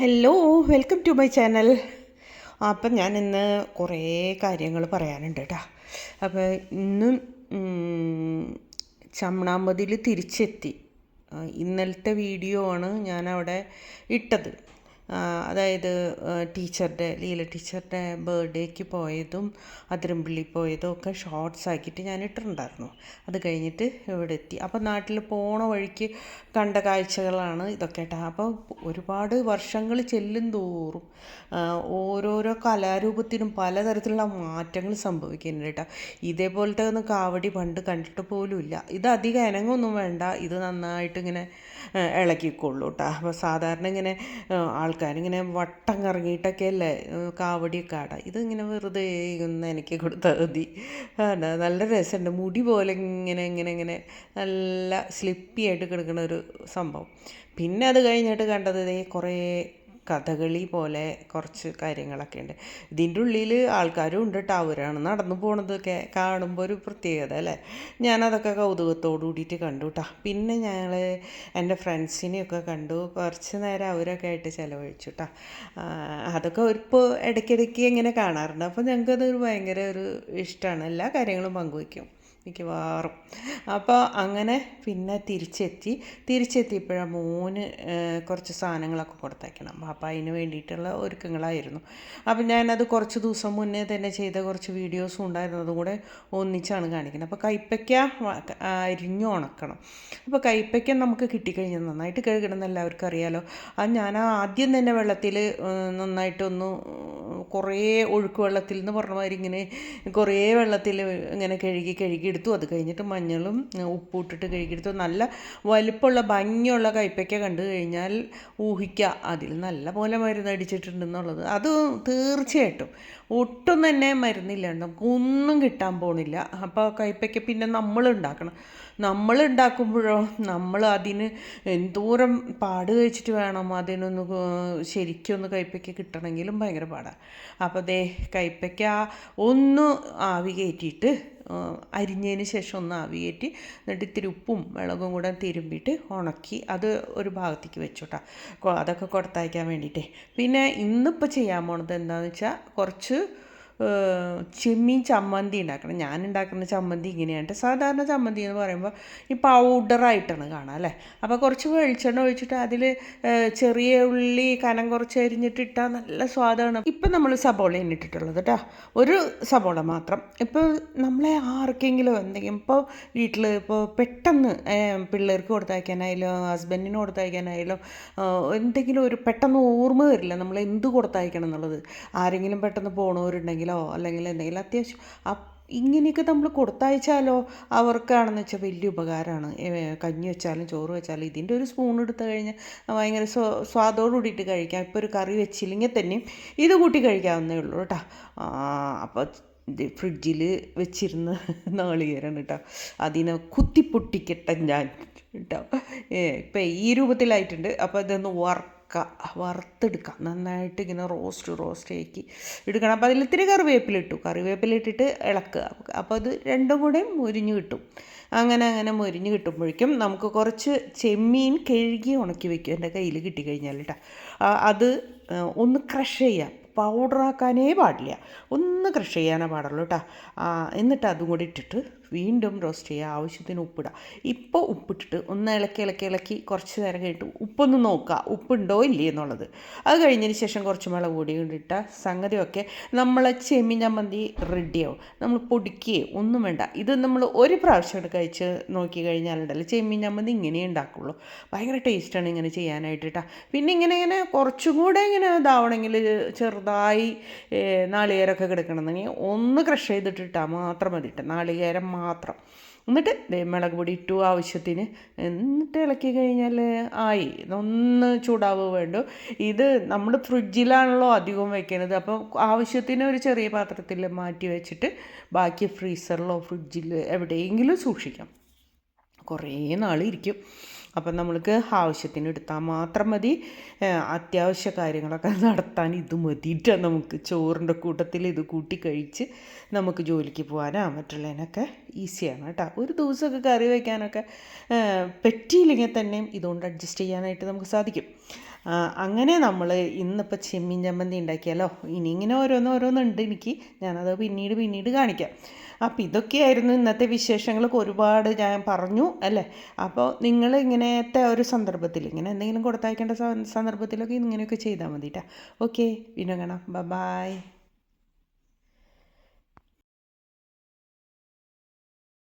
Hello welcome to my channel അപ്പം ഞാൻ ഇന്ന് കുറേ കാര്യങ്ങൾ പറയാനുണ്ട് കേട്ടോ അപ്പോൾ ഇന്നും ചമ്മണാമ്പതിയിൽ തിരിച്ചെത്തി. ഇന്നലത്തെ വീഡിയോ ആണ് ഞാൻ അവിടെ ഇട്ടത്. അതായത് ടീച്ചറുടെ ലീല ടീച്ചറുടെ ബർത്ത്ഡേക്ക് പോയതും അതിരമ്പള്ളി പോയതും ഒക്കെ ഷോർട്സ് ആക്കിയിട്ട് ഞാൻ ഇട്ടിട്ടുണ്ടായിരുന്നു. അത് കഴിഞ്ഞിട്ട് ഇവിടെ എത്തി. അപ്പോൾ നാട്ടിൽ പോണ വഴിക്ക് കണ്ട കാഴ്ചകളാണ് ഇതൊക്കെ കേട്ടോ. അപ്പോൾ ഒരുപാട് വർഷങ്ങൾ ചെല്ലും തോറും ഓരോരോ കലാരൂപത്തിനും പലതരത്തിലുള്ള മാറ്റങ്ങൾ സംഭവിക്കുന്നുണ്ട് കേട്ടോ. ഇതേപോലത്തെ ഒന്നും കാവടി പണ്ട് കണ്ടിട്ട് പോലുമില്ല. ഇത് അധികം ഇനങ്ങൊന്നും വേണ്ട. ഇത് നന്നായിട്ട് ഇങ്ങനെ ഇളക്കിക്കൊള്ളൂ കേട്ടോ അപ്പോൾ സാധാരണ ഇങ്ങനെ ആൾക്കാരിങ്ങനെ വട്ടം കറങ്ങിയിട്ടൊക്കെ അല്ലേ കാവടിയൊക്കെ ആടാം. ഇതിങ്ങനെ വെറുതെ ഒന്ന് എനിക്ക് കൊടുത്താൽ മതി. നല്ല രസമുണ്ട് മുടി പോലെ ഇങ്ങനെ ഇങ്ങനെ ഇങ്ങനെ നല്ല സ്ലിപ്പി ആയിട്ട് കിടക്കുന്ന ഒരു സംഭവം. പിന്നെ അത് കഴിഞ്ഞിട്ട് കണ്ടത് കുറേ കഥകളി പോലെ കുറച്ച് കാര്യങ്ങളൊക്കെ ഉണ്ട്. ഇതിന്റെ ഉള്ളിൽ ആൾക്കാരും ഉണ്ട് ടവരാണ് നടന്നു പോണതൊക്കെ കാണുമ്പോൾ ഒരു പ്രത്യേകത അല്ലേ? ഞാനതൊക്കെ കൗതുകത്തോടു കൂടിയിട്ട് കണ്ടു കേട്ടോ പിന്നെ ഞങ്ങൾ എന്റെ ഫ്രണ്ട്സിനെയൊക്കെ കണ്ടു. കുറച്ച് നേരം അവരൊക്കെ ആയിട്ട് ചിലവഴിച്ചു കേട്ടോ അതൊക്കെ ഇപ്പോൾ ഇടയ്ക്കിടയ്ക്ക് ഇങ്ങനെ കാണാറുണ്ട്. അപ്പോൾ ഞങ്ങൾക്കതൊരു ഭയങ്കര ഒരു ഇഷ്ടമാണ് എല്ലാ കാര്യങ്ങളും പങ്കുവയ്ക്കും മിക്കവാറും. അപ്പോൾ അങ്ങനെ പിന്നെ തിരിച്ചെത്തി. തിരിച്ചെത്തിയപ്പോഴാണ് മോന് കുറച്ച് സാധനങ്ങളൊക്കെ കൊടുത്തയക്കണം. അപ്പോൾ അതിന് വേണ്ടിയിട്ടുള്ള ഒരുക്കങ്ങളായിരുന്നു. അപ്പം ഞാനത് കുറച്ച് ദിവസം മുന്നേ തന്നെ ചെയ്ത കുറച്ച് വീഡിയോസും ഉണ്ടായിരുന്നതും കൂടെ ഒന്നിച്ചാണ് കാണിക്കുന്നത്. അപ്പോൾ കൈപ്പയ്ക്ക അരിഞ്ഞു ഉണക്കണം. അപ്പോൾ കൈപ്പയ്ക്ക നമുക്ക് കിട്ടിക്കഴിഞ്ഞാൽ നന്നായിട്ട് കഴുകണം എല്ലാവർക്കും അറിയാലോ. അത് ഞാൻ ആദ്യം തന്നെ വെള്ളത്തിൽ നന്നായിട്ടൊന്ന് കുറേ ഒഴുക്ക് വെള്ളത്തിൽ എന്ന് പറഞ്ഞ മാതിരി ഇങ്ങനെ കുറേ വെള്ളത്തിൽ ഇങ്ങനെ കഴുകി കഴുകി കഴുകിയെടുത്തു. അത് കഴിഞ്ഞിട്ട് മഞ്ഞളും ഉപ്പും ഇട്ടിട്ട് കഴുകിയെടുത്തു. നല്ല വലിപ്പമുള്ള ഭംഗിയുള്ള കയ്പ്പയ്ക്ക കണ്ടു കഴിഞ്ഞാൽ ഊഹിക്കുക അതിൽ നല്ല പോലെ മരുന്ന് അടിച്ചിട്ടുണ്ടെന്നുള്ളത്. അത് തീർച്ചയായിട്ടും. ഒട്ടും തന്നെ മരുന്നില്ല. നമുക്ക് ഒന്നും കിട്ടാൻ പോണില്ല. അപ്പോൾ കയ്പ്പയ്ക്ക പിന്നെ നമ്മൾ ഉണ്ടാക്കണം. നമ്മൾ ഉണ്ടാക്കുമ്പോഴോ നമ്മൾ അതിന് എന്തോരം പാട് കഴിച്ചിട്ട് വേണം അതിനൊന്ന് ശരിക്കൊന്ന് കയ്പ്പയ്ക്ക കിട്ടണമെങ്കിലും ഭയങ്കര പാടാണ് അപ്പോൾ ദേ കയ്പ്പയ്ക്ക ഒന്ന് ആവി കയറ്റിയിട്ട് അരിഞ്ഞതിന് ശേഷം ഒന്ന് ആവിയേറ്റി എന്നിട്ട് ഇത്തിരി ഉപ്പും മുളകും കൂടെ തിരുമ്പിയിട്ട് ഉണക്കി അത് ഒരു ഭാഗത്തേക്ക് വെച്ചോട്ടാ. അതൊക്കെ കൊടുത്തയക്കാൻ വേണ്ടിയിട്ടേ. പിന്നെ ഇന്നിപ്പോൾ ചെയ്യാൻ പോണത് എന്താണെന്ന് വെച്ചാൽ കുറച്ച് ചെമ്മീൻ ചമ്മന്തി ഉണ്ടാക്കണം. ഞാൻ ഉണ്ടാക്കുന്ന ചമ്മന്തി ഇങ്ങനെയാണ് സാധാരണ ചമ്മന്തി എന്ന് പറയുമ്പോൾ ഈ പൗഡറായിട്ടാണ് കാണാം അല്ലേ? അപ്പോൾ കുറച്ച് വെളിച്ചെണ്ണ ഒഴിച്ചിട്ട് അതിൽ ചെറിയ ഉള്ളി കനം കുറച്ച് അരിഞ്ഞിട്ട് ഇട്ടാൽ നല്ല സ്വാദാണ്. ഇപ്പം നമ്മൾ സബോള ഇട്ടിട്ടുള്ളത് കേട്ടോ ഒരു സബോള മാത്രം. ഇപ്പോൾ നമ്മളെ ആർക്കെങ്കിലും എന്തെങ്കിലും ഇപ്പോൾ വീട്ടിൽ ഇപ്പോൾ പെട്ടെന്ന് പിള്ളേർക്ക് കൊടുത്തയക്കാനായാലും ഹസ്ബൻഡിന് കൊടുത്തയക്കാനായാലും എന്തെങ്കിലും ഒരു പെട്ടെന്ന് ഓർമ്മ വരില്ല. നമ്മൾ എന്ത് കൊടുത്തയക്കണം എന്നുള്ളത്. ആരെങ്കിലും പെട്ടെന്ന് പോണവരുണ്ടെങ്കിലോ അല്ലെങ്കിൽ എന്തെങ്കിലും അത്യാവശ്യം. ഇങ്ങനെയൊക്കെ നമ്മൾ കൊടുത്തയച്ചാലോ അവർക്കാണെന്ന് വെച്ചാൽ വലിയ ഉപകാരമാണ് കഞ്ഞി വെച്ചാലും ചോറ് വെച്ചാലും ഇതിന്റെ ഒരു സ്പൂൺ എടുത്തു കഴിഞ്ഞാൽ ഭയങ്കര സ്വ സ്വാദോട് കൂടിയിട്ട് കഴിക്കാം. ഇപ്പോൾ ഒരു കറി വെച്ചില്ലെങ്കിൽ തന്നെയും ഇത് കൂട്ടി കഴിക്കാവുന്നേ ഉള്ളൂ കേട്ടോ. അപ്പോൾ ഫ്രിഡ്ജിൽ വെച്ചിരുന്ന നാളികേരാണ് കേട്ടോ. അതിനെ കുത്തിപ്പൊട്ടിക്കട്ടെ ഞാൻ കേട്ടോ. ഇപ്പം ഈ രൂപത്തിലായിട്ടുണ്ട്. അപ്പോൾ ഇതൊന്ന് വറുക്ക വറുത്തെടുക്കുക. നന്നായിട്ട് ഇങ്ങനെ റോസ്റ്റ് റോസ്റ്റ് ആക്കി എടുക്കണം. അപ്പോൾ അതിൽ ഇത്തിരി കറിവേപ്പില ഇട്ടു. കറിവേപ്പില ഇട്ടിട്ട് ഇളക്കുക. അപ്പോൾ അത് രണ്ടും കൂടെ മുരിഞ്ഞ് കിട്ടും. അങ്ങനെ അങ്ങനെ മുരിഞ്ഞ് കിട്ടുമ്പോഴേക്കും നമുക്ക് കുറച്ച് ചെമ്മീൻ കഴുകി ഉണക്കി വെക്കും. എന്റെ കയ്യിൽ കിട്ടിക്കഴിഞ്ഞാൽ കേട്ടോ. അത് ഒന്ന് ക്രഷ് ചെയ്യാം. പൗഡറാക്കാനേ പാടില്ല. ഒന്ന് ക്രഷ് ചെയ്യാനേ പാടുള്ളൂ കേട്ടോ. എന്നിട്ട് അതും കൂടി ഇട്ടിട്ട് വീണ്ടും റോസ്റ്റ് ചെയ്യുക ആവശ്യത്തിന് ഉപ്പിടുക. ഇപ്പോൾ ഉപ്പിട്ടിട്ട് ഒന്ന് ഇളക്കി ഇളക്കി ഇളക്കി കുറച്ച് നേരം കഴിഞ്ഞിട്ട് ഉപ്പൊന്ന് നോക്കുക ഉപ്പുണ്ടോ ഇല്ലേ എന്നുള്ളത്. അത് കഴിഞ്ഞതിന് ശേഷം കുറച്ച് മുളക് പൊടി കൊണ്ടിട്ട സംഗതിയൊക്കെ നമ്മളെ ചെമ്മീൻ ചമ്മന്തി റെഡിയാവും നമ്മൾ പൊടിക്കുകയോ ഒന്നും വേണ്ട. ഇത് നമ്മൾ ഒരു പ്രാവശ്യം കഴിച്ച് നോക്കി കഴിഞ്ഞാലുണ്ടല്ലോ ചെമ്മീൻ ചമ്മന്തി ഇങ്ങനെ ഉണ്ടാക്കുള്ളൂ. ഭയങ്കര ടേസ്റ്റാണ് ഇങ്ങനെ ചെയ്യാനായിട്ട് കേട്ടോ പിന്നെ ഇങ്ങനെ ഇങ്ങനെ കുറച്ചും കൂടെ ഇങ്ങനെ ഇതാവണമെങ്കിൽ ചെറുതായി നാളികേരമൊക്കെ കിടക്കണമെന്നുണ്ടെങ്കിൽ ഒന്ന് ക്രഷ് ചെയ്തിട്ടിട്ടാൽ മാത്രം മതി കേട്ടോ നാളികേരം മാത്രം. എന്നിട്ട് മുളക് പൊടി ഇട്ടു ആവശ്യത്തിന്. എന്നിട്ട് ഇളക്കി കഴിഞ്ഞാൽ ആയി. ഒന്ന് ചൂടാവ് വേണ്ടു. ഇത് നമ്മൾ ഫ്രിഡ്ജിലാണല്ലോ അധികവും വെക്കുന്നത് അപ്പോൾ ആവശ്യത്തിന് ഒരു ചെറിയ പാത്രത്തിൽ മാറ്റി വെച്ചിട്ട് ബാക്കി ഫ്രീസറിലോ ഫ്രിഡ്ജിൽ എവിടെയെങ്കിലും സൂക്ഷിക്കാം. കുറേ നാൾ ഇരിക്കും അപ്പം നമ്മൾക്ക് ആവശ്യത്തിന് എടുത്താൽ മാത്രം മതി. അത്യാവശ്യ കാര്യങ്ങളൊക്കെ നടത്താൻ ഇത് മതിയിട്ട് നമുക്ക്. ചോറിന്റെ കൂട്ടത്തിൽ ഇത് കൂട്ടി കഴിച്ച് നമുക്ക് ജോലിക്ക് പോകാനാണ് മറ്റുള്ളതിനൊക്കെ ഈസിയാണ് കേട്ടോ. ഒരു ദിവസമൊക്കെ കറി വയ്ക്കാനൊക്കെ പറ്റിയില്ലെങ്കിൽ തന്നെയും ഇതുകൊണ്ട് അഡ്ജസ്റ്റ് ചെയ്യാനായിട്ട് നമുക്ക് സാധിക്കും. അങ്ങനെ നമ്മൾ ഇന്നിപ്പോൾ ചെമ്മീൻ ചമ്മന്തി ഉണ്ടാക്കിയാലോ? ഇനി ഇങ്ങനെ ഓരോന്ന് ഓരോന്നുണ്ട് എനിക്ക്. ഞാനത് പിന്നീട് പിന്നീട് കാണിക്കാം. അപ്പോൾ ഇതൊക്കെയായിരുന്നു ഇന്നത്തെ വിശേഷങ്ങളൊക്കെ ഒരുപാട് ഞാൻ പറഞ്ഞു അല്ലേ? അപ്പോൾ നിങ്ങൾ ഇങ്ങനത്തെ ഒരു സന്ദർഭത്തിൽ ഇങ്ങനെ എന്തെങ്കിലും കൊടുത്തയക്കേണ്ട സന്ദർഭത്തിലൊക്കെ ഇങ്ങനെയൊക്കെ ചെയ്താൽ മതി കേട്ടോ ഓക്കെ പിന്നെ കാണാം. ബൈ.